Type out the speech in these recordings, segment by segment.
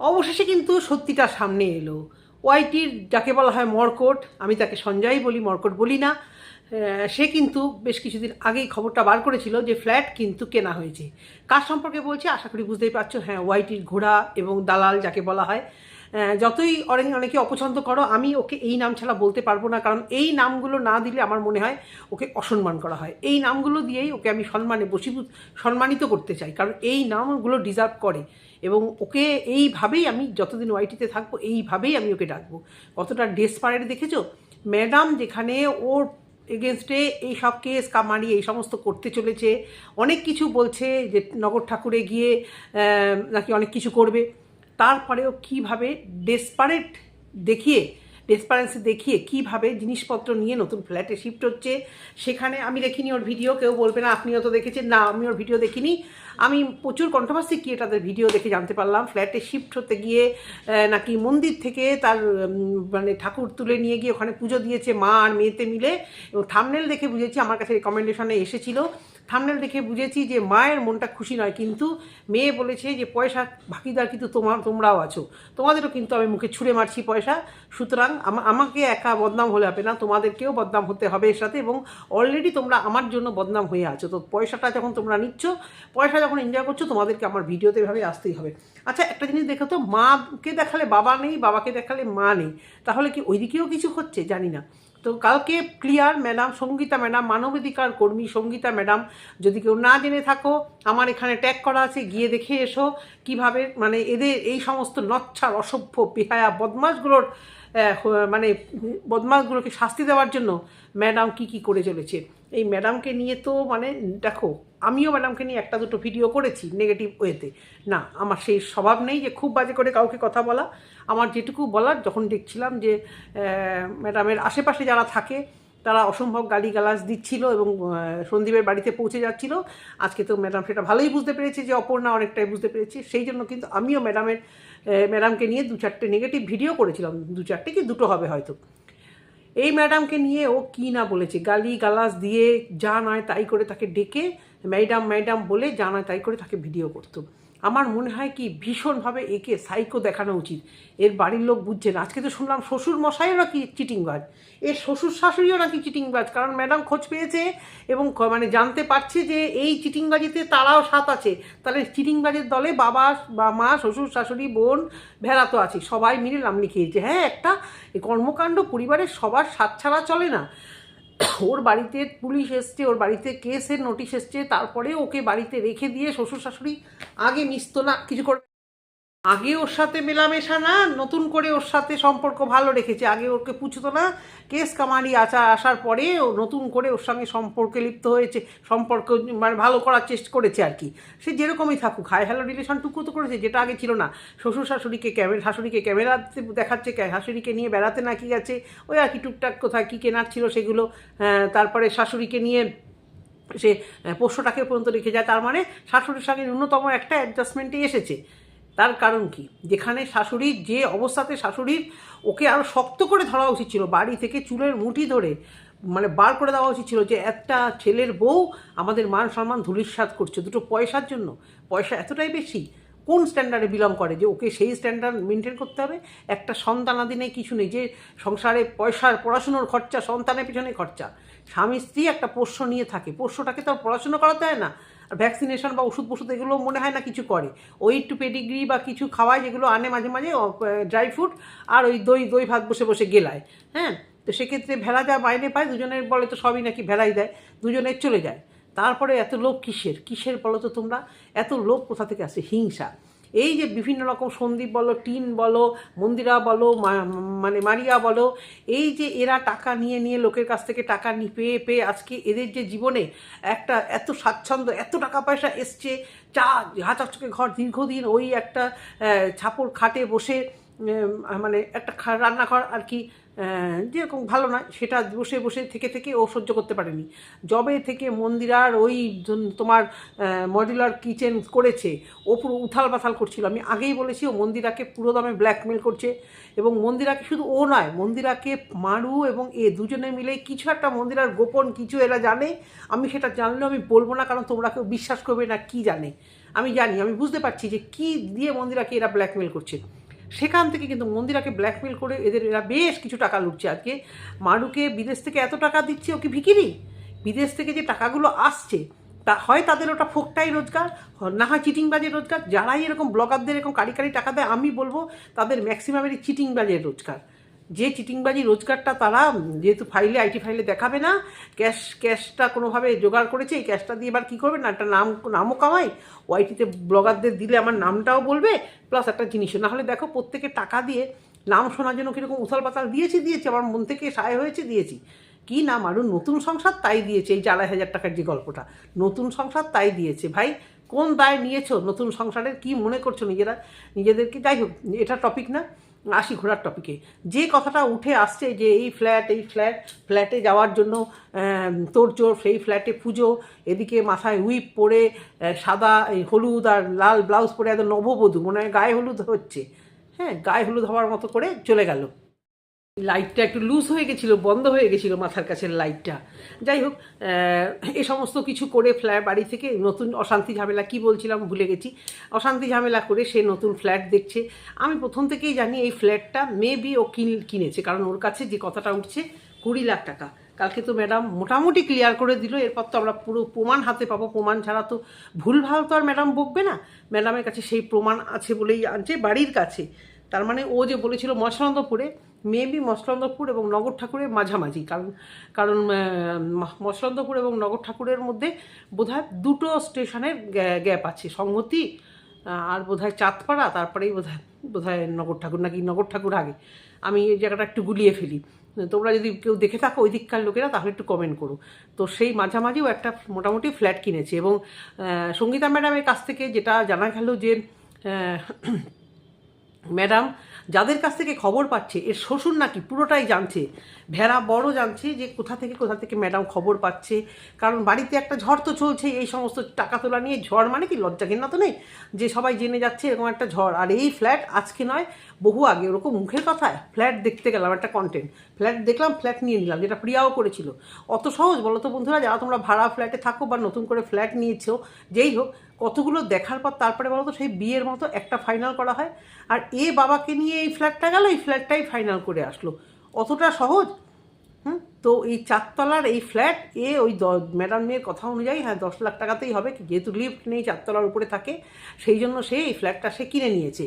অবশেষে কিন্তু সত্যিটা সামনে এলো। ওয়াইটির যাকে বলা হয় মর্কট, আমি তাকে সঞ্জয় বলি, মর্কট বলি না সে কিন্তু বেশ কিছুদিন আগেই খবরটা বার করেছিল যে ফ্ল্যাট কিন্তু কেনা হয়েছে। কার সম্পর্কে বলছি? আশা করি বুঝতেই পারছ। হ্যাঁ ওয়াইটির ঘোড়া এবং দালাল যাকে বলা হয়। যতই অনেকে অনেকে অপছন্দ করো, আমি ওকে এই নাম ছাড়া বলতে পারব না, কারণ এই নামগুলো না দিলে আমার মনে হয় ওকে অসম্মান করা হয়। এই নামগুলো দিয়েই ওকে আমি সম্মানে বসীভূত সম্মানিত করতে চাই, কারণ এই নামগুলো ডিজার্ভ করে। এবং ওকে এইভাবেই আমি যতদিন ওয়াইটিতে থাকব, এইভাবেই আমি ওকে ডাকবো। কতটা ডেসপারেট দেখেছ? ম্যাডাম যেখানে ওর এগেনস্টে এই সব কেস কামারি, এই সমস্ত করতে চলেছে, অনেক কিছু বলছে যে নগর ঠাকুরে গিয়ে নাকি অনেক কিছু করবে। তারপরেও কীভাবে ডেসপারেট দেখিয়ে ডেসপারেন্সি দেখিয়ে কীভাবে জিনিসপত্র নিয়ে নতুন ফ্ল্যাটে শিফট হচ্ছে, সেখানে আমি দেখিনি ওর ভিডিও কেউ বলবে না, আপনিও তো দেখেছেন, না, আমি ওর ভিডিও দেখিনি। আমি প্রচুর কন্ট্রোভার্সি ক্রিয়েটারদের ভিডিও দেখে জানতে পারলাম। ফ্ল্যাটে শিফট হতে গিয়ে নাকি মন্দির থেকে তার মানে ঠাকুর তুলে নিয়ে গিয়ে ওখানে পুজো দিয়েছে মা আর মেয়েতে মিলে। এবং থামনেল দেখে বুঝেছি, আমার কাছে রেকমেন্ডেশনে এসেছিল। থামনেল দেখে বুঝেছি যে মায়ের মনটা খুশি নয়, কিন্তু মেয়ে বলেছে যে, পয়সা ভাগিদার কিন্তু তোমার, তোমরাও আছো। তোমাদেরও কিন্তু আমি মুখে ছুঁড়ে মারছি পয়সা। সুতরাং আমাকে একা বদনাম হলে হবে না, তোমাদেরকেও বদনাম হতে হবে এর সাথে এবং অলরেডি তোমরা আমার জন্য বদনাম হয়ে আছো। তো পয়সাটা যখন তোমরা নিচ্ছ, পয়সা যখন এনজয় করছ, তোমাদেরকে আমার ভিডিওতে এভাবে আসতেই হবে। আচ্ছা একটা জিনিস দেখো তো, মাকে দেখালে বাবা নেই, বাবাকে দেখালে মা নেই। তাহলে কি ওইদিকেও কিছু হচ্ছে? জানি না। তো কালকে ক্লিয়ার ম্যাডাম, সঙ্গীতা ম্যাডাম, মানবাধিকার কর্মী সঙ্গীতা ম্যাডাম, যদি কেউ না জেনে থাকো, আমার এখানে ট্যাগ করা আছে, গিয়ে দেখে এসো কীভাবে মানে এদের এই সমস্ত নচ্ছার, অসভ্য পিহায়া বদমাশগুলোর মানে বদমাশগুলোকে শাস্তি দেওয়ার জন্য ম্যাডাম কি কি করে চলেছে। এই ম্যাডামকে নিয়ে তো মানে দেখো আমিও ম্যাডামকে নিয়ে একটা দুটো ভিডিও করেছি নেগেটিভ ওয়েতে না, আমার সেই স্বভাব নেই যে খুব বাজে করে কাউকে কথা বলা। আমার যেটুকু বলার, যখন দেখছিলাম যে ম্যাডামের আশেপাশে যারা থাকে, তারা অসম্ভব গালি গালিগালাজ দিচ্ছিল এবং সন্দীপের বাড়িতে পৌঁছে যাচ্ছিল। আজকে তো ম্যাডাম সেটা ভালোই বুঝতে পেরেছে যে অপর্ণা অনেকটাই বুঝতে পেরেছি। সেই জন্য কিন্তু আমিও ম্যাডামের ম্যাডামকে নিয়ে দু চারটে নেগেটিভ ভিডিও করেছিলাম। দু চারটে কি দুটো হবে হয়তো। এই ম্যাডামকে নিয়ে ও কি না বলেছে। গালি গালাজ দিয়ে যা নয় তাই করে তাকে ডেকে ম্যাডাম ম্যাডাম বলে জানা তাই করে তাকে ভিডিও করতো। আমার মনে হয় কি, ভীষণভাবে একে সাইকো দেখানো উচিত। এর বাড়ির লোক বুঝছে না। আজকে তো শুনলাম শ্বশুর মশাইও নাকি চিটিংবাজ। এর শ্বশুর শাশুড়িও নাকি চিটিংবাজ, কারণ ম্যাডাম খোঁজ পেয়েছে এবং মানে জানতে পারছে যে এই চিটিংবাজিতে তারাও সাথ আছে। তাহলে চিটিংবাজের দলে বাবা, বা মা শ্বশুর শাশুড়ি বোন, ভেড়া তো আছে। সবাই মিলে নাম লিখিয়েছে। হ্যাঁ একটা কর্মকাণ্ড পরিবারের সবার সাথ ছাড়া চলে না। ওর বাড়িতে পুলিশ এসছে, ওর বাড়িতে কেসের নোটিশ এসছে, তারপরে ওকে বাড়িতে রেখে দিয়ে শ্বশুর শাশুড়ি আগে মিশতো না কিছু করে আগে ওর সাথে মেলামেশা না, নতুন করে ওর সাথে সম্পর্ক ভালো রেখেছে। আগে ওকে পুছতো না, কেস কামারি, আচার আসার পরে ও নতুন করে ওর সঙ্গে সম্পর্কে লিপ্ত হয়েছে, সম্পর্ক মানে ভালো করার চেষ্টা করেছে আর কি। সে যেরকমই থাকুক হাই হ্যালো রিলেশনটুকু তো করেছে, যেটা আগে ছিল না। শ্বশুর শাশুড়িকে ক্যামেরা শাশুড়িকে ক্যামেরাতে দেখাচ্ছে শাশুড়িকে নিয়ে বেড়াতে নাকি গেছে, ওই আর কি টুকটাক কোথায় কী কেনার ছিল সেগুলো তারপরে শাশুড়িকে নিয়ে সে পোষ্যটাকে পর্যন্ত রেখে যায়, তার মানে শাশুড়ির সঙ্গে ন্যূনতম একটা অ্যাডজাস্টমেন্টে এসেছে। তার কারণ কি? যেখানে শাশুড়ির, যে অবস্থাতে শাশুড়ির ওকে আরও শক্ত করে ধরা উচিত ছিল, বাড়ি থেকে চুলের মুঠি ধরে মানে বার করে দেওয়া উচিত ছিল যে, একটা ছেলের বউ আমাদের মান সম্মান ধুলিস্বাদ করছে, দুটো পয়সার জন্য। পয়সা এতটাই বেশি, কোন স্ট্যান্ডার্ডে বিলং করে যে, ওকে সেই স্ট্যান্ডার্ড মেনটেন করতে হবে? একটা সন্তানাদি নেই, কিছু নেই, যে সংসারে পয়সার, পড়াশুনোর খরচা, সন্তানের পিছনে খরচা। স্বামী স্ত্রী একটা পোষ্য নিয়ে থাকে, পোষ্যটাকে তো পড়াশুনো করাতে হয় না। আর ভ্যাকসিনেশন বা ওষুধ পশুধ এগুলো মনে হয় না কিছু করে। ওই একটু পেডিগ্রি বা কিছু খাওয়ায় যেগুলো আনে মাঝে মাঝে ড্রাই ফ্রুট আর ওই দই দই ভাত বসে বসে গেলায়। হ্যাঁ? তো সেক্ষেত্রে ভেড়া যা বাইরে পায়, দুজনের বলে তো সবই নাকি ভেড়াই দেয়, দুজনের চলে যায়। তারপরে এত লোভ কিসের? কিসের বলো তো তোমরা? এত লোভ কোথা থেকে আসে? হিংসা। এই যে বিভিন্ন রকম সন্দীপ বলো, টিন বলো, মন্দিরা বলো মানে মারিয়া বলো, এই যে এরা টাকা নিয়ে নিয়ে লোকের কাছ থেকে টাকা নিয়ে পেয়ে পেয়ে আজকে এদের যে জীবনে একটা এত স্বাচ্ছন্দ্য, এত টাকা পয়সা এসছে, চা, হাচাচকে ঘর, দীর্ঘদিন ওই একটা ছাপড় খাটে বসে মানে একটা রান্নাঘর আর কি যেরকম ভালো নয়, সেটা বসে বসে থেকে থেকে ও সহ্য করতে পারেনি। জবে থেকে মন্দিরার ওই তোমার মডিউলার কিচেন করেছে, ও পুরো উথাল পাথাল করছিল। আমি আগেই বলেছি, ও মন্দিরাকে পুরো দামে ব্ল্যাকমেল করছে এবং মন্দিরাকে শুধু ও নয়, মন্দিরাকে মারু এবং এ দুজনে মিলে কিছু একটা মন্দিরার গোপন কিছু এরা জানে। আমি সেটা জানলেও আমি বলব না, কারণ তোমরা কেউ বিশ্বাস করবে না, কি জানে। আমি জানি, আমি বুঝতে পারছি যে কি দিয়ে মন্দিরাকে এরা ব্ল্যাকমেল করছে। সেখান থেকে কিন্তু মন্দিরাকে ব্ল্যাকমেল করে এদের এরা বেশ কিছু টাকা লুটছে আজকে। মারুকে বিদেশ থেকে এত টাকা দিচ্ছে ও কি ভিকিরি? বিদেশ থেকে যে টাকাগুলো আসছে, তা হয় তাদের ওটা ফোকটাই রোজগার না হয় চিটিংবাজের রোজগার। যারাই এরকম ব্লগারদের এরকম কারি কারি টাকা দেয়, আমি বলব তাদের ম্যাক্সিমামেরই চিটিংবাজের রোজগার। যে চিটিংবাজি রোজগারটা তারা যেহেতু ফাইলে, আইটি ফাইলে দেখাবে না, ক্যাশ, ক্যাশটা কোনোভাবে জোগাড় করেছে, এই ক্যাশটা দিয়ে এবার কী করবে? না, একটা নাম, নামও কামাই ওয়াইটিতে ব্লগারদের দিলে আমার নামটাও বলবে, প্লাস একটা জিনিসও নাহলে দেখো, প্রত্যেকে টাকা দিয়ে নাম শোনার জন্য কীরকম উথাল পাতাল দিয়েছি দিয়েছি আমার মন থেকে সায় হয়েছে, দিয়েছি। কি নাম? আরও নতুন সংসার তাই দিয়েছে, এই যে আড়াই হাজার টাকার যে গল্পটা। নতুন সংসার তাই দিয়েছে। ভাই, কোন দায় নিয়েছো নতুন সংসারের? কি মনে করছ নিজেরা? নিজেদেরকে, যাই হোক, এটা টপিক না। আসি ঘোরার টপিকে যে কথাটা উঠে আসছে যে এই ফ্ল্যাট এই ফ্ল্যাট ফ্ল্যাটে যাওয়ার জন্য তোড়জোড় সেই ফ্ল্যাটে পুজো, এদিকে মাথায় হুইপ পরে সাদা, এই হলুদ আর লাল ব্লাউজ পরে একদম নববধূ, মনে হয় গায়ে হলুদ হচ্ছে। হ্যাঁ গায়ে হলুদ হওয়ার মতো করে চলে গেল। লাইটটা একটু লুজ হয়ে গেছিল, বন্ধ হয়ে গেছিল মাথার কাছের লাইটটা। যাই হোক এ সমস্ত কিছু করে ফ্ল্যাট বাড়ি থেকে নতুন অশান্তি ঝামেলা কি বলছিলাম ভুলে গেছি। অশান্তি ঝামেলা করে সে নতুন ফ্ল্যাট দেখছে। আমি প্রথম থেকেই জানি এই ফ্ল্যাটটা মেবি ও কিন- কিনেছে, কারণ ওর কাছে যে কথাটা উঠছে, কুড়ি লাখ টাকা। কালকে তো ম্যাডাম মোটামুটি ক্লিয়ার করে দিল, এরপর তো আমরা পুরো প্রমাণ হাতে পাবো। প্রমাণ ছাড়া তো ভুলভাল তো আর ম্যাডাম বকবে না। ম্যাডামের কাছে সেই প্রমাণ আছে বলেই আনছে বাড়ির কাছে। তার মানে ও যে বলেছিল মশলান্দপুরে মেবি মশলান্দপুর এবং নগর ঠাকুরের মাঝামাঝি কারণ কারণ আহ, মশলান্দপুর এবং নগর ঠাকুরের মধ্যে বোধহয় দুটো স্টেশনের গ্যাপ আছে। সংহতি আর বোধহয় চাঁদপাড়া তারপরেই বোধহয় বোধহয় নগর ঠাকুর নাকি নগর ঠাকুর আগে। আমি এই জায়গাটা একটু গুলিয়ে ফেলি। তোমরা যদি কেউ দেখে থাকো ওই দিককার লোকেরা তাহলে একটু কমেন্ট করো। তো সেই মাঝামাঝিও একটা মোটামুটি ফ্ল্যাট কিনেছে এবং সঙ্গীতা ম্যাডামের কাছ থেকে যেটা জানা গেল যে ম্যাডাম যাদের কাছ থেকে খবর পাচ্ছে, এর শ্বশুর নাকি পুরোটাই জানছে। ভেড়া বড় জানছে যে কোথা থেকে কোথা থেকে ম্যাডাম খবর পাচ্ছে। কারণ বাড়িতে একটা ঝড় তো চলছে এই সমস্ত টাকা তোলা নিয়ে ঝড় মানে কি? লজ্জা ঘেন্না তো নেই? যে সবাই জেনে যাচ্ছে এরকম একটা ঝড়। আর এই ফ্ল্যাট আজকে নয়, বহু আগে, ওরকম মুখের কথায় ফ্ল্যাট দেখতে গেলাম একটা কন্টেন্ট ফ্ল্যাট দেখলাম, ফ্ল্যাট নিয়ে নিলাম, যেটা প্রিয়াও করেছিল। অত সহজ বলো তো বন্ধুরা, যারা তোমরা ভাড়া ফ্ল্যাটে থাকো বা নতুন করে ফ্ল্যাট নিয়েছো, যেই হোক কতগুলো দেখার পর তারপরে বলতো সেই বিয়ের মতো একটা ফাইনাল করা হয়। আর এ বাবাকে নিয়ে এই ফ্ল্যাটটা গেল, এই ফ্ল্যাটটাই ফাইনাল করে আসলো। অতটা সহজ? হুম? তো এই চারতলার এই ফ্ল্যাট এ ওই ম্যাডাম মেয়ের কথা অনুযায়ী হ্যাঁ দশ লাখ টাকাতেই হবে। যেহেতু লিফট নেই, চারতলার উপরে থাকে, সেই জন্য সে এই ফ্ল্যাটটা সে কিনে নিয়েছে।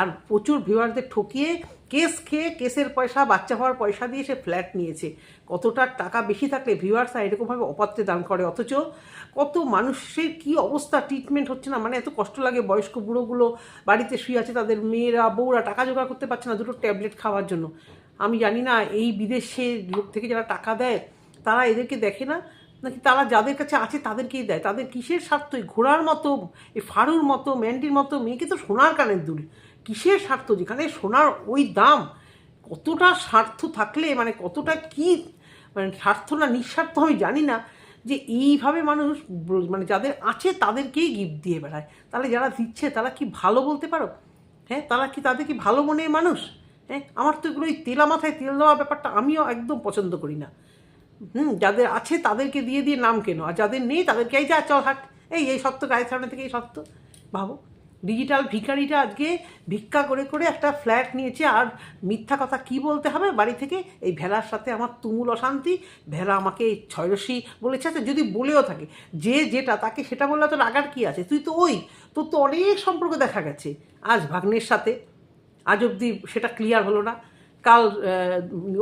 আর প্রচুর ভিউয়ারদের ঠকিয়ে কেস খেয়ে কেসের পয়সা, বাচ্চা হওয়ার পয়সা দিয়ে সে ফ্ল্যাট নিয়েছে। কতটা টাকা বেশি থাকলে ভিউয়ার্সরা এরকমভাবে অপাত্রে দান করে? অথচ কত মানুষের কি অবস্থা? ট্রিটমেন্ট হচ্ছে না। মানে এত কষ্ট লাগে বয়স্ক বুড়োগুলো বাড়িতে শুয়ে আছে, তাদের মেয়েরা, বউরা টাকা জোগাড় করতে পারছে না দুটো ট্যাবলেট খাওয়ার জন্য। আমি জানি না এই বিদেশে লোক থেকে যারা টাকা দেয়, তারা এদেরকে দেখে না? নাকি তারা যাদের কাছে আছে তাদেরকেই দেয়? তাদের কিসের স্বার্থ? এই ঘোড়ার মতো, এই ফারুর মতো, ম্যান্ডির মতো, মেয়েকে তো সোনার কানের দুল। কিসের স্বার্থ? যেখানে সোনার ওই দাম কতটা স্বার্থ থাকলে মানে কতটা কি মানে স্বার্থ না নিঃস্বার্থ আমি জানি না, যে এইভাবে মানুষ মানে যাদের আছে তাদেরকেই গিফট দিয়ে বেড়ায়। তাহলে যারা দিচ্ছে, তারা কি ভালো বলতে পারো? হ্যাঁ তারা কি তাদের কি ভালো মনের মানুষ? হ্যাঁ আমার তো এগুলো ওই তেলা মাথায় তেল দেওয়া ব্যাপারটা আমিও একদম পছন্দ করি না। হুম, যাদের আছে তাদেরকে দিয়ে দিয়ে নাম কেন, আর যাদের নেই তাদেরকে এই যা চল হাট, এই এই সত্য গায়ের সামনে থেকে এই সত্য, ভাবো। ডিজিটাল ভিখারিটা আজকে ভিক্ষা করে করে একটা ফ্ল্যাট নিয়েছে। আর মিথ্যা কথা কি বলতে হবে? বাড়ি থেকে এই ভেড়ার সাথে আমার তুমুল অশান্তি। ভেড়া আমাকে ছয়রসি বলেছে। আচ্ছা যদি বলেও থাকে, যে যেটা তাকে সেটা বললে তো রাগার কি আছে? তুই তো ওই, তোর তো অনেক সম্পর্ক দেখা গেছে। আজ ভাগ্নের সাথে, আজ অবধি সেটা ক্লিয়ার হলো না। কাল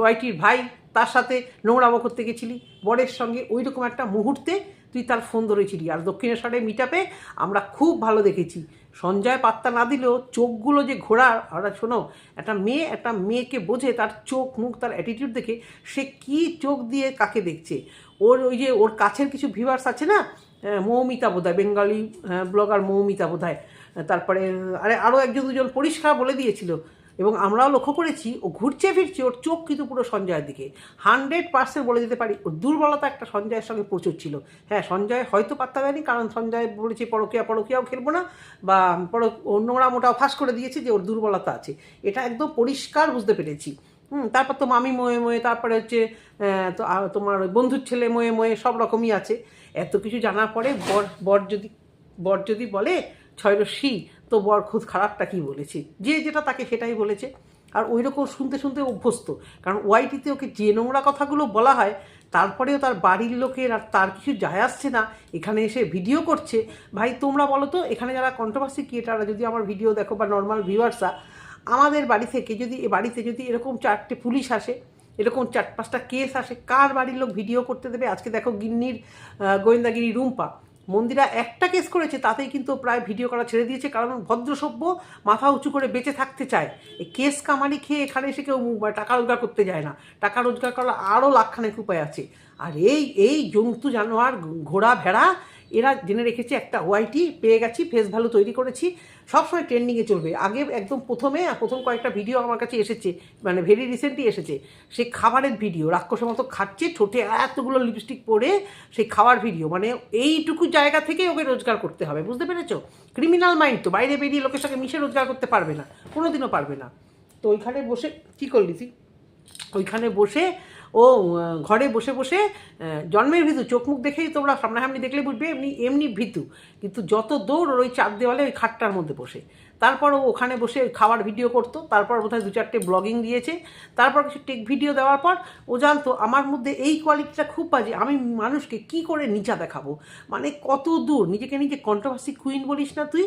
ওয়াইটির ভাই তার সাথে নোংরামো করতে গেছিলি। বরের সঙ্গে ওই রকম একটা মুহূর্তে তুই তার ফোন ধরেছিলি। আর দক্ষিণেশ্বরে মিটাপে আমরা খুব ভালো দেখেছি। সঞ্জয় পাত্তা না দিলেও চোখগুলো যে ঘোরা আর শোনো, একটা মেয়ে, একটা মেয়েকে বোঝে তার চোখ, মুখ, তার অ্যাটিটিউড দেখে, সে কি চোখ দিয়ে কাকে দেখছে? ওর ওই যে, ওর কাছের কিছু ভিভার্স আছে না? মৌমিতা মৌমিতা বোধহয়, বেঙ্গালি ব্লগার মৌমিতা বোধহয়। তারপরে, আরে আরও একজন দুজন পরিষ্কার বলে দিয়েছিল। এবং আমরাও লক্ষ্য করেছি, ও ঘুরছে ফিরছে, ওর চোখ কিন্তু পুরো সঞ্জয়ের দিকে। হান্ড্রেড পার্সেন্ট বলে দিতে পারি, ওর দুর্বলতা একটা সঞ্জয়ের সঙ্গে প্রচুর ছিল। হ্যাঁ সঞ্জয় হয়তো পাত্তা দেয়নি, কারণ সঞ্জয় বলেছে, পরকিয়া, পরকিয়াও খেলব না। বা পর নোংরা মোটাও ফাঁস করে দিয়েছে যে, ওর দুর্বলতা আছে। এটা একদম পরিষ্কার বুঝতে পেরেছি। হুম, তারপর তো মামি ময়ে ময়ে, তারপরে হচ্ছে তো তোমার বন্ধুর ছেলে ময়ে ময়ে, সব রকমই আছে। এত কিছু জানার পরে বর বর যদি বর যদি বলে ছয়রশ্মি তো বর খুব খারাপটা কি বলেছে? যে যেটা তাকে সেটাই বলেছে। আর ওই রকম শুনতে শুনতে অভ্যস্ত। কারণ ওয়াইটিতে ওকে যে নোংরা কথাগুলো বলা হয়, তারপরেও তার বাড়ির লোকের আর তার কিছু যায় আসছে না। এখানে এসে ভিডিও করছে। ভাই, তোমরা বলো তো, এখানে যারা কন্ট্রোভার্সি ক্রিয়েটাররা যদি আমার ভিডিও দেখো বা নর্মাল ভিউয়ার্সরা আমাদের বাড়ি থেকে যদি, এ বাড়িতে যদি এরকম চারটে পুলিশ আসে, এরকম চার পাঁচটা কেস আসে, কার বাড়ির লোক ভিডিও করতে দেবে? আজকে দেখো গিন্নির গোয়েন্দাগিরি রুম্পা। মন্দিরা একটা কেস করেছে, তাতেই কিন্তু প্রায় ভিডিও করা ছেড়ে দিয়েছে, কারণ ভদ্রসভ্য মাথা উঁচু করে বেঁচে থাকতে চায়। এই কেস কামানি খেয়ে এখানে এসে কেউ টাকা রোজগার করতে যায় না। টাকা রোজগার করার আরও লাখখানেক উপায় আছে। আর এই এই জন্তু জানোয়ার, ঘোড়া, ভেড়া এরা জেনে রেখেছে, একটা ওয়াইটি পেয়ে গেছি ফেস ভ্যালু তৈরি করেছি। সবসময় ট্রেন্ডিংয়ে চলবে। আগে একদম প্রথমে প্রথম কয়েকটা ভিডিও আমার কাছে এসেছে মানে ভেরি রিসেন্টলি এসেছে। সেই খাবারের ভিডিও রাক্ষসের মতো খাচ্ছে, ঠোঁটে এতগুলো লিপস্টিক পরে সেই খাওয়ার ভিডিও মানে এইটুকু জায়গা থেকে ওকে রোজগার করতে হবে, বুঝতে পেরেছ? ক্রিমিনাল মাইন্ড তো, বাইরে বেরিয়ে লোকের সঙ্গে মিশে রোজগার করতে পারবে না, কোনোদিনও পারবে না। তো ওইখানে বসে, কী করলি তুই? ওইখানে বসে ও ঘরে বসে বসে জন্মের ভীতু, চোখ মুখ দেখেই তোমরা সামনাসামনি দেখলে বুঝবে, এমনি এমনি ভীতু। কিন্তু যত দৌড় ওই চার দেওয়ালে ওই খাটটার মধ্যে বসে। তারপর ও ওখানে বসে খাবার ভিডিও করতো, তারপর বোধহয় দু চারটে ব্লগিং দিয়েছে। তারপর কিছু টেক ভিডিও দেওয়ার পর ও জানতো, আমার মধ্যে এই কোয়ালিটিটা খুব বাজে, আমি মানুষকে কি করে নিচা দেখাবো? মানে কত দূর, নিজেকে নিজে কন্ট্রোভার্সি কুইন বলিস না তুই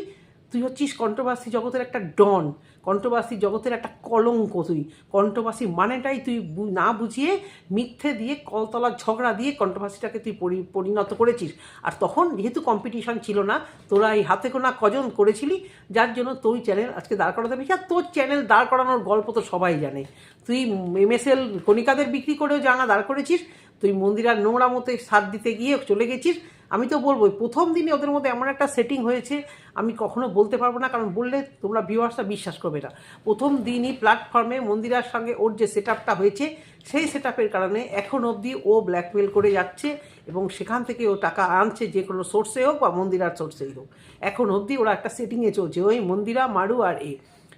তুই হচ্ছিস কন্ট্রোভার্সি জগতের একটা ডন কন্ট্রোভার্সি জগতের একটা কলঙ্ক তুই। কন্ট্রোভার্সি মানেটাই তুই না বুঝিয়ে মিথ্যে দিয়ে, কলতলার ঝগড়া দিয়ে কন্ট্রোভার্সিটাকে তুই পরি- পরিণত করেছিস। আর তখন যেহেতু কম্পিটিশন ছিল না, তোরা এই হাতে কোনা কজন করেছিলি, যার জন্য তুই চ্যানেল আজকে দাঁড় করাতে পেরেছিস আর তোর চ্যানেল দাঁড় করানোর গল্প তো সবাই জানে। তুই এমএসএল কণিকাদের বিক্রি করেও জানা দাঁড় করেছিস, তুই মন্দিরার নোংরা মতো সাথ দিতে গিয়ে চলে গেছিস আমি তো বলব প্রথম দিনে ওদের মধ্যে এমন একটা সেটিং হয়েছে, আমি কখনো বলতে পারব না, কারণ বললে তোমরা ভিউয়ার্সরা বিশ্বাস করবে না। প্রথম দিনই প্ল্যাটফর্মে মন্দিরার সঙ্গে ওর যে সেট হয়েছে, সেই সেট কারণে এখন অবধি ও ব্ল্যাকমেল করে যাচ্ছে এবং সেখান থেকে ও টাকা আনছে যে কোনো সোর্সে হোক বা মন্দিরার সোর্সেই হোক। এখন অবধি ওরা একটা সেটিংয়ে চলছে, ওই মন্দিরা, মারু আর এ।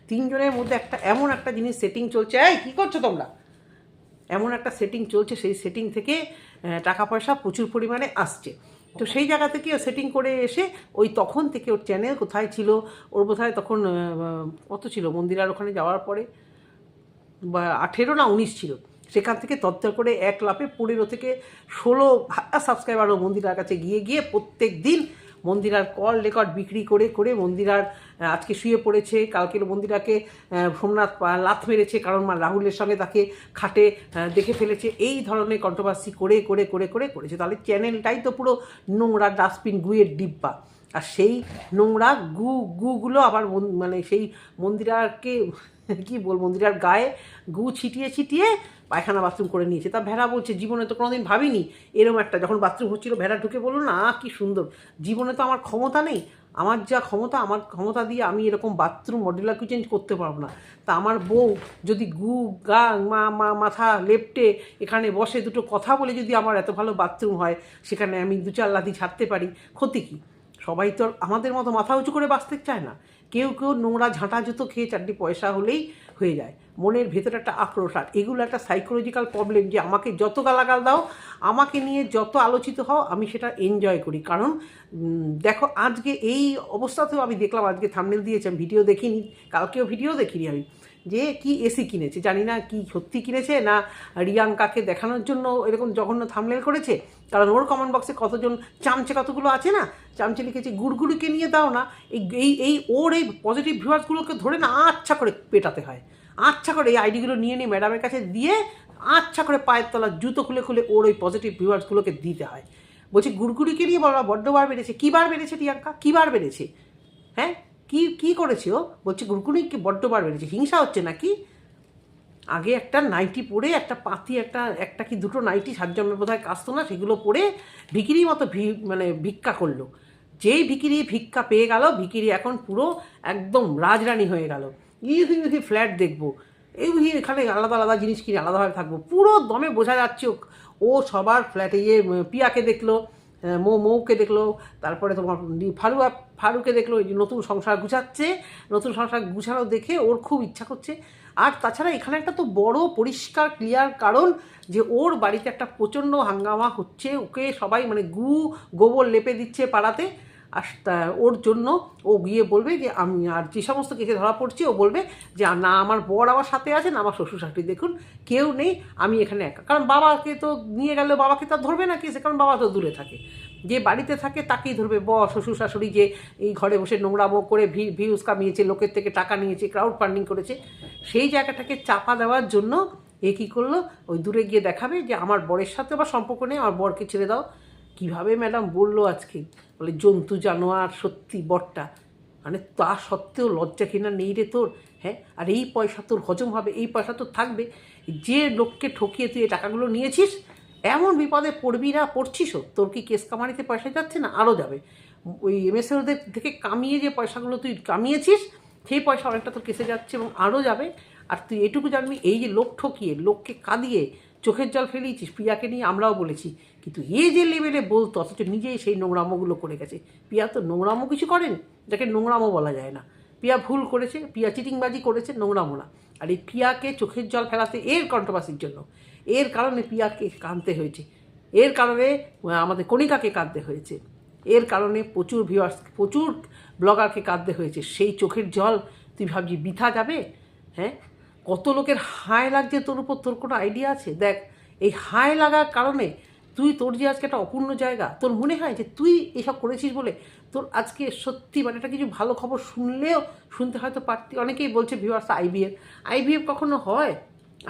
তিনজনের মধ্যে একটা, এমন একটা জিনিস সেটিং চলছে, এই কী করছ তোমরা? এমন একটা সেটিং চলছে, সেই সেটিং থেকে টাকা পয়সা প্রচুর পরিমাণে আসছে। তো সেই জায়গা থেকে সেটিং করে এসে ওই তখন থেকে ওর চ্যানেল কোথায় ছিল, ওর বোধহয় তখন কত ছিল? মন্দিরার ওখানে যাওয়ার পরে? বা আঠেরো না উনিশ ছিল। সেখান থেকে তত্ত্ব করে এক লাফে পনেরো থেকে ষোলো সাবস্ক্রাইবার ও মন্দিরার কাছে গিয়ে গিয়ে প্রত্যেক দিন মন্দিরার কল রেকর্ড বিক্রি করে করে মন্দিরার আজকে শুয়ে পড়েছে। কালকের মন্দিরাকে সোমনাথ লাথ মেরেছে, কারণ মা রাহুলের সঙ্গে তাকে খাটে দেখে ফেলেছে। এই ধরনের কন্ট্রোভার্সি করে করে করে করে করেছে। তাহলে চ্যানেলটাই তো পুরো নোংরা ডাস্টবিন গুয়ের ডিব্বা। আর সেই নোংরা গু, গুগুলো আবার মন- সেই মন্দিরাকে কি বল মন্দিরার গায়ে গু ছিটিয়ে ছিটিয়ে পায়খানা বাথরুম করে নিয়েছে। তা ভেড়া বলছে, জীবনে তো কোনোদিন ভাবিনি। এরম একটা, যখন বাথরুম হচ্ছিল, ভেড়া ঢুকে বলল, না, কি সুন্দর। জীবনে তো আমার ক্ষমতা নেই। আমার যা ক্ষমতা, আমার ক্ষমতা দিয়ে আমি এরকম বাথরুম মডুলার কিচেন করতে পারব না। তা আমার বউ যদি গু, গা, মা মা, মাথা, লেপটে এখানে বসে দুটো কথা বলে যদি আমার এত ভালো বাথরুম হয়, সেখানে আমি দু চার লাথি ছাড়তে পারি, ক্ষতি কী? সবাই তো আমাদের মতো মাথা উঁচু করে বাঁচতে চায় না। কেউ কেউ নোংরা ঝাঁটা জুতো খেয়ে চারটি পয়সা হলেই হয়ে যায়। মনের ভেতরে একটা আক্রোশ, আর এগুলো একটা সাইকোলজিক্যাল প্রবলেম যে আমাকে যত গালাগাল দাও, আমাকে নিয়ে যত আলোচিত হও, আমি সেটা এনজয় করি। কারণ দেখো, আজকে এই অবস্থাতেও আমি দেখলাম, আজকে থামনেল দিয়েছেন ভিডিও দেখিনি, কালকেও ভিডিও দেখিনি আমি। যে কি এসি কিনেছে, জানি না কি সত্যি কিনেছে না রিয়াঙ্কাকে দেখানোর জন্য এরকম জঘন্য থামনেল করেছে? কারণ ওর কমেন্ট বক্সে কতজন চামচে কতগুলো আছে না? চামচে লিখেছে, গুড়গুড়িকে নিয়ে দাও না। এই এই ওর এই পজিটিভ ভিউয়ার্সগুলোকে ধরে না আচ্ছা করে পেটাতে হয়। আচ্ছা করে এই আইডিগুলো নিয়ে নিয়ে ম্যাডামের কাছে দিয়ে আচ্ছা করে পায়ের তলার জুতো খুলে খুলে ওর ওই পজিটিভ ভিউয়ার্সগুলোকে দিতে হয়। বলছি, গুড়গুড়িকে নিয়ে বলা বড্ড বার বেড়েছে। কী বার বেড়েছে রিয়াঙ্কা? কী বার বেড়েছে? হ্যাঁ? কি কি করেছে ও? বলছে গুড়গুড়ি কি বড্ড বার বেড়েছে হিংসা হচ্ছে নাকি? আগে একটা নাইটি পরে একটা পাতি একটা একটা কি দুটো নাইটি সাত জন্মের বোধ হয় কাচতো না সেগুলো পরে ভিকিরির মতো ভি মানে ভিক্ষা করল। যেই ভিকিরি ভিক্ষা পেয়ে গেল ভিকিরি এখন পুরো একদম রাজরানী হয়ে গেল। ইউহি ইউহি ফ্ল্যাট দেখব। ইউহি এখানে আলাদা আলাদা জিনিস কিনে আলাদাভাবে থাকব। পুরো দমে বোঝা যাচ্ছে ও- সবার ফ্ল্যাটে উম, পিয়াকে দেখল। মৌ মৌকে দেখল, তারপরে তোমার ফারুয়া, ফারুকে দেখল, এই যে নতুন সংসার গুছাচ্ছে, নতুন সংসার গুছানো দেখে ওর খুব ইচ্ছা করছে। আর তাছাড়া এখানে একটা তো বড় পরিষ্কার ক্লিয়ার কারণ যে ওর বাড়িতে একটা প্রচণ্ড হাঙ্গামা হচ্ছে, ওকে সবাই মানে গু গোবর লেপে দিচ্ছে পাড়াতে। আর ওর জন্য ও গিয়ে বলবে যে, আমি আর যে সমস্ত কেসে ধরা পড়ছি, ও বলবে যে না, আমার বর আমার সাথে আছে, না, আমার শ্বশুর শাশুড়ি দেখুন, কেউ নেই, আমি এখানে একা। কারণ বাবাকে তো নিয়ে গেলে বাবাকে তো ধরবে না কেসে, কারণ বাবা তো দূরে থাকে। যে বাড়িতে থাকে, তাকেই ধরবে। বর শ্বশুর শাশুড়ি যে এই ঘরে বসে নোংরামো করে ভিউজ কামিয়েছে, লোকের থেকে টাকা নিয়েছে ক্রাউড ফান্ডিং করেছে, সেই জায়গাটাকে চাপা দেওয়ার জন্য এ কী করল? ওই দূরে গিয়ে দেখাবে যে, আমার বরের সাথে আবার সম্পর্ক নেই, আমার বরকে ছেড়ে দাও। কীভাবে ম্যাডাম বলল আজকে? বলে, জন্তু, জানোয়ার, সত্যি বরটা মানে তা সত্ত্বেও লজ্জা কিনা নেই রে তোর হ্যাঁ? আর এই পয়সা তোর হজম হবে, এই পয়সা তোর থাকবে। যে লোককে ঠকিয়ে তুই এই টাকাগুলো নিয়েছিস, এমন বিপদে পড়বি না, পড়ছিসও। তোর কি কেস কামানিতে পয়সা যাচ্ছে না? আরও যাবে। ওই এমএসএলদের থেকে কামিয়ে যে পয়সাগুলো তুই কামিয়েছিস, সেই পয়সা অনেকটা তোর কেসে যাচ্ছে এবং আরও যাবে। আর তুই এটুকু জানবি, এই যে লোক ঠকিয়ে, লোককে কাঁদিয়ে চোখের জল ফেলিয়েছিস প্রিয়াকে নিয়ে আমরাও বলেছি কিন্তু এ যে লেভেলে বলতো, অথচ নিজেই সেই নোংরামোগুলো করে গেছে। পিয়া তো নোংরামো কিছু করেন, যাকে নোংরামো বলা যায় না। পিয়া ভুল করেছে, পিয়া চিটিংবাজি করেছে, নোংরামো না। আর এই পিয়াকে চোখের জল ফেলাতে এর কন্ট্রোভার্সির জন্য, এর কারণে পিয়াকে কাঁদতে হয়েছে। এর কারণে আমাদের কণিকাকে কাঁদতে হয়েছে। এর কারণে প্রচুর ভিউয়ার্স প্রচুর ব্লগারকে কাঁদতে হয়েছে। সেই চোখের জল, তুই ভাবছি বৃথা যাবে? হ্যাঁ? কত লোকের হায় লাগছে তোর উপর, তোর কোনো আইডিয়া আছে? দেখ, এই হায় লাগার কারণে তুই তোর যে আজকে একটা অপূর্ণ জায়গা, তোর মনে হয় যে তুই এসব করেছিস বলে তোর আজকে সত্যি মানে একটা কিছু ভালো খবর শুনলেও শুনতে হয়তো পারতি, অনেকেই বলছে ভিউয়ার্স আইবিএফ আইবিএফ কখনো হয়?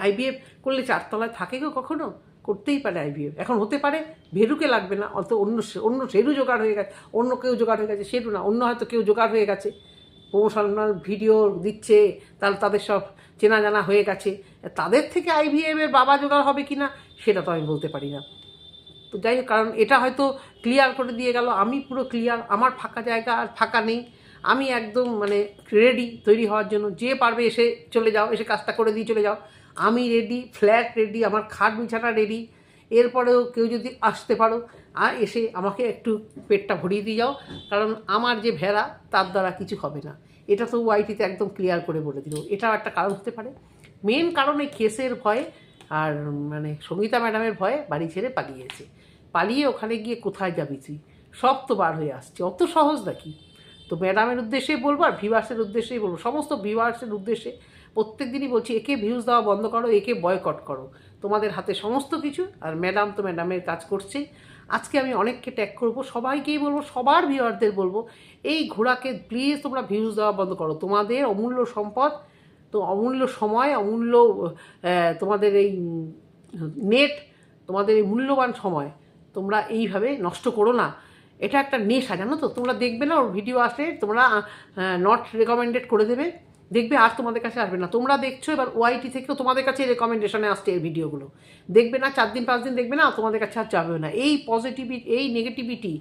আইবিএফ করলে চারতলায় থাকে কেউ কখনো? করতেই পারে আইবিএফ এখন হতে পারে, ভেরুকে লাগবে না, অত অন্য অন্য সেরু জোগাড় হয়ে গেছে, অন্য কেউ জোগাড় হয়ে গেছে, সেরু না, অন্য হয়তো কেউ জোগাড় হয়ে গেছে। প্রমোশনাল ভিডিও দিচ্ছে, তাহলে তাদের সব চেনা জানা হয়ে গেছে। তাদের থেকে আইভিএম এর বাবা জোগাড় হবে কি না সেটা তো আমি বলতে পারি না। তো যাই হোক, কারণ এটা হয়তো ক্লিয়ার করে দিয়ে গেল। আমি পুরো ক্লিয়ার আমার ফাঁকা জায়গা আর ফাঁকা নেই। আমি একদম মানে রেডি তৈরি হওয়ার জন্য। যে পারবে এসে চলে যাও, এসে কাজটা করে দিয়ে চলে যাও। আমি রেডি ফ্ল্যাট রেডি আমার খাট বিছানা রেডি এরপরেও কেউ যদি আসতে পারো, আর এসে আমাকে একটু পেটটা ভরিয়ে দিয়ে যাও। কারণ আমার যে ভেড়া, তার দ্বারা কিছু হবে না। এটা তো ওয়াইটিতে একদম ক্লিয়ার করে বলে দিল। এটাও একটা কারণ হতে পারে। মেন কারণে কেসের ভয়ে আর মানে সঙ্গীতা ম্যাডামের ভয়ে বাড়ি ছেড়ে পালিয়েছে পালিয়ে ওখানে গিয়ে কোথায় যাবি তুই? সব তো বার হয়ে আসছে। অত সহজ নাকি? তো ম্যাডামের উদ্দেশ্যেই বলব আর ভিউয়ার্সের উদ্দেশ্যেই বলব। সমস্ত ভিউয়ার্সের উদ্দেশ্যে প্রত্যেক দিনই বলছি, একে ভিউজ দেওয়া বন্ধ করো, একে বয়কট করো। তোমাদের হাতে সমস্ত কিছু আর ম্যাডাম তো ম্যাডামের কাজ করছেই আজকে আমি অনেককে ট্যাগ করব, সবাইকেই বলব, সবার ভিউয়ারদের বলব, এই ঘোড়াকে প্লিজ তোমরা ভিউজ দেওয়া বন্ধ করো। তোমাদের অমূল্য সম্পদ, তো অমূল্য সময়, অমূল্য তোমাদের এই নেট তোমাদের এই মূল্যবান সময় তোমরা এইভাবে নষ্ট করো না। এটা একটা নেশা, জানো তো? তোমরা দেখবে না, ওর ভিডিও আসলে তোমরা নট রেকমেন্ডেড করে দেবে। দেখবে আর তোমাদের কাছে আসবে না। তোমরা দেখছ এবার ওয়াইটি থেকেও তোমাদের কাছে রেকমেন্ডেশনে আসছে এই ভিডিওগুলো দেখবে না, চার দিন, পাঁচ দিন দেখবে না, তোমাদের কাছে আর যাবে না। এই পজিটিভিটি এই নেগেটিভিটি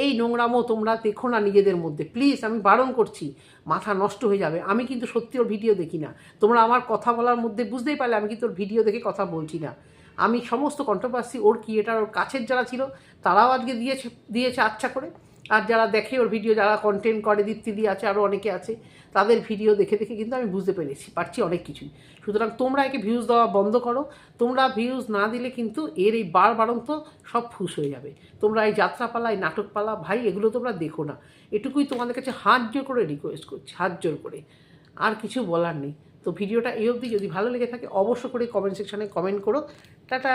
এই নোংরামো তোমরা দেখো না নিজেদের মধ্যে। প্লিজ আমি বারণ করছি, মাথা নষ্ট হয়ে যাবে। আমি কিন্তু সত্যি ওর ভিডিও দেখি না। তোমরা আমার কথা বলার মধ্যে বুঝতেই পারলে, আমি কিন্তু ওর ভিডিও দেখে কথা বলছি না। আমি সমস্ত কন্ট্রোভার্সি ওর ক্রিয়েটার ওর কাছের যারা ছিল, তারাও আজকে দিয়েছে দিয়েছে আচ্ছা করে। আর যারা দেখে, ওর ভিডিও যারা কন্টেন্ট করে দীপ্তিদি আছে আরও অনেকে আছে, তাদের ভিডিও দেখে দেখে কিন্তু আমি বুঝতে পেরেছি, পারছি অনেক কিছুই। সুতরাং তোমরা একে ভিউজ দেওয়া বন্ধ করো, তোমরা ভিউজ না দিলে কিন্তু এর এই বার বারন্ত সব ফুস হয়ে যাবে। তোমরা এই যাত্রাপালা, এই নাটকপালা, ভাই, এগুলো তোমরা দেখো না। এটুকুই তোমাদের কাছে হাত জোর করে রিকোয়েস্ট করছি, হাত জোর করে। আর কিছু বলার নেই। তো ভিডিওটা এই অবধি। যদি ভালো লেগে থাকে, অবশ্য করে কমেন্ট সেকশানে কমেন্ট করো। টাটা!